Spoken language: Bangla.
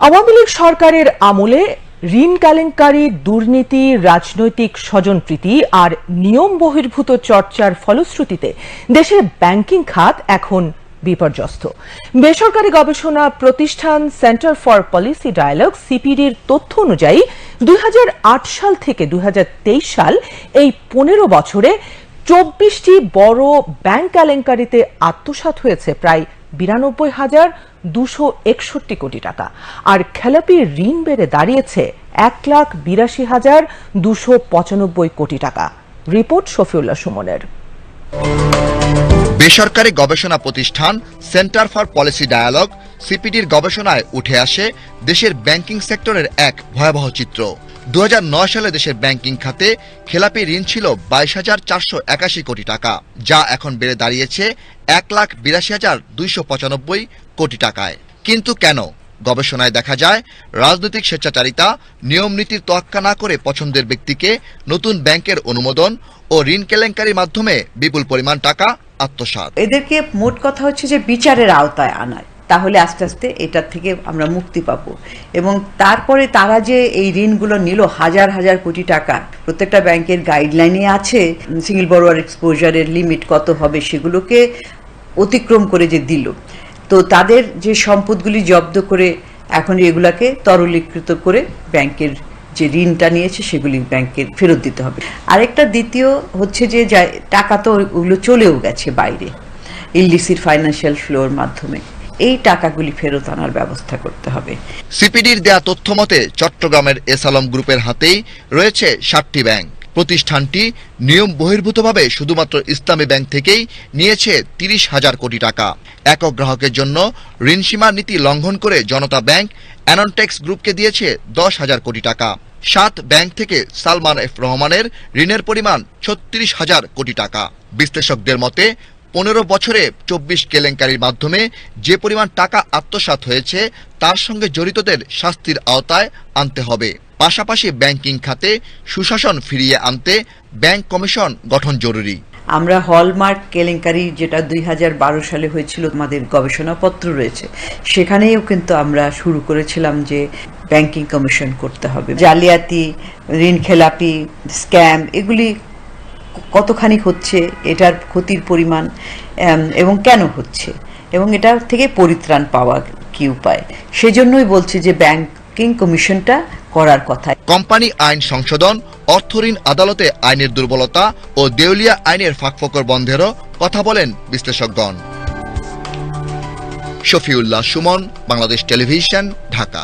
আওয়ামী লীগ সরকারের আমলে ঋণ কেলেঙ্কারি দুর্নীতি, রাজনৈতিক স্বজনপ্রীতি আর নিয়ম বহির্ভূত চর্চার ফলশ্রুতিতে দেশের ব্যাংকিং খাত এখন বিপর্যস্ত। বেসরকারি গবেষণা প্রতিষ্ঠান সেন্টার ফর পলিসি ডায়ালগ সিপিডির তথ্য অনুযায়ী দুই হাজার আট সাল থেকে দুই হাজার তেইশ সাল এই পনেরো বছরে চব্বিশটি বড় ব্যাংক কেলেঙ্কারিতে আত্মসাৎ হয়েছে প্রায় বিরানব্বই হাজার দুশো একষট্টি কোটি টাকা। আর খেলাপি ঋণ বেড়ে দাঁড়িয়েছে এক লাখ বিরাশি হাজার দুশো পঁচানব্বই কোটি টাকা। রিপোর্ট শফিউল্লাহ সুমনের। বেসরকারি গবেষণা প্রতিষ্ঠান সেন্টার ফর পলিসি ডায়ালগ, সিপিডির গবেষণায় উঠে আসে দেশের ব্যাংকিং সেক্টরের এক ভয়াবহ চিত্র। দু হাজার নয় সালে দেশের ব্যাংকিং খাতে খেলাপি ঋণ ছিল বাইশ হাজার চারশো একাশি কোটি টাকা, যা এখন বেড়ে দাঁড়িয়েছে এক লাখ বিরাশি হাজার দুইশো পঁচানব্বই কোটি টাকায়। কিন্তু কেন? গবেষণায় দেখা যায়, রাজনৈতিক স্বেচ্ছাচারিতা, নিয়ম নীতির তোয়াক্কা না করে পছন্দের ব্যক্তিকে নতুন ব্যাংকের অনুমোদন ও ঋণ কেলেঙ্কারির মাধ্যমে বিপুল পরিমাণ টাকা আত্মসাৎ। এদেরকে মোট কথা হচ্ছে যে বিচারের আওতায় আনায়। তাহলে আস্তে আস্তে এটার থেকে আমরা মুক্তি পাবো। এবং তারপরে তারা যে এই ঋণগুলো নিল হাজার হাজার কোটি টাকা, প্রত্যেকটা ব্যাংকের গাইডলাইনে আছে সিঙ্গেল বড়োয়ার এক্সপোজারের লিমিট কত হবে সেগুলোকে অতিক্রম করে যে দিল। তো তাদের যে সম্পদগুলি জব্দ করে এখন এগুলাকে তরলীকৃত করে ব্যাংকের যে ঋণটা নিয়েছে সেগুলি ব্যাংকের ফেরত দিতে হবে। আরেকটা দ্বিতীয় হচ্ছে যে যা- টাকা তো ওগুলো চলেও গেছে বাইরে ইললিসির ফাইন্যান্সিয়াল ফ্লোর মাধ্যমে। এই টাকাগুলি ফেরত আনার ব্যবস্থা করতে হবে। সিপিডির দেয়া তথ্য মতে চট্টগ্রামের এসালম গ্রুপের হাতেই রয়েছে ষাটটি ব্যাংক। প্রতিষ্ঠানটি নিয়ম বহির্ভূতভাবে শুধুমাত্র ইসলামী ব্যাংক থেকেই নিয়েছে তিরিশ হাজার কোটি টাকা। একক গ্রাহকের জন্য ঋণসীমা নীতি লঙ্ঘন করে জনতা ব্যাংক অ্যানন্টেক্স গ্রুপকে দিয়েছে দশ হাজার কোটি টাকা। সাত ব্যাংক থেকে সালমান এফ রহমানের ঋণের পরিমাণ ছত্রিশ হাজার কোটি টাকা। বিশ্লেষকদের মতে পনেরো বছরে চব্বিশ কেলেঙ্কারির মাধ্যমে যে পরিমাণ টাকা আত্মসাৎ হয়েছে, তার সঙ্গে জড়িতদের শাস্তির আওতায় আনতে হবে। পাশাপাশি ব্যাংকিং খাতে সুশাসন ফিরিয়ে আনতে ব্যাংক কমিশন গঠন জরুরি। আমরা হলমার্ক কেলেঙ্কারি যেটা দুই হাজার বারো সালে হয়েছিল আমাদের গবেষণাপত্র রয়েছে, সেখানেও কিন্তু আমরা শুরু করেছিলাম যে ব্যাংকিং কমিশন করতে হবে। জালিয়াতি, ঋণ খেলাপি, স্ক্যাম, এগুলি কতখানি হচ্ছে, এটার ক্ষতির পরিমাণ এবং কেন হচ্ছে? এবং এটা থেকে পরিত্রাণ পাওয়া কি উপায়? সেজন্যই বলছে যে ব্যাংকিং কমিশনটা করার কথা। কোম্পানি আইন সংশোধন অর্থঋণ আদালতে আইনের দুর্বলতা ও দেউলিয়া আইনের ফাঁকফোকর বন্ধেরও কথা বলেন বিশ্লেষকগণ। শফিউল্লাহ সুমন, বাংলাদেশ টেলিভিশন, ঢাকা।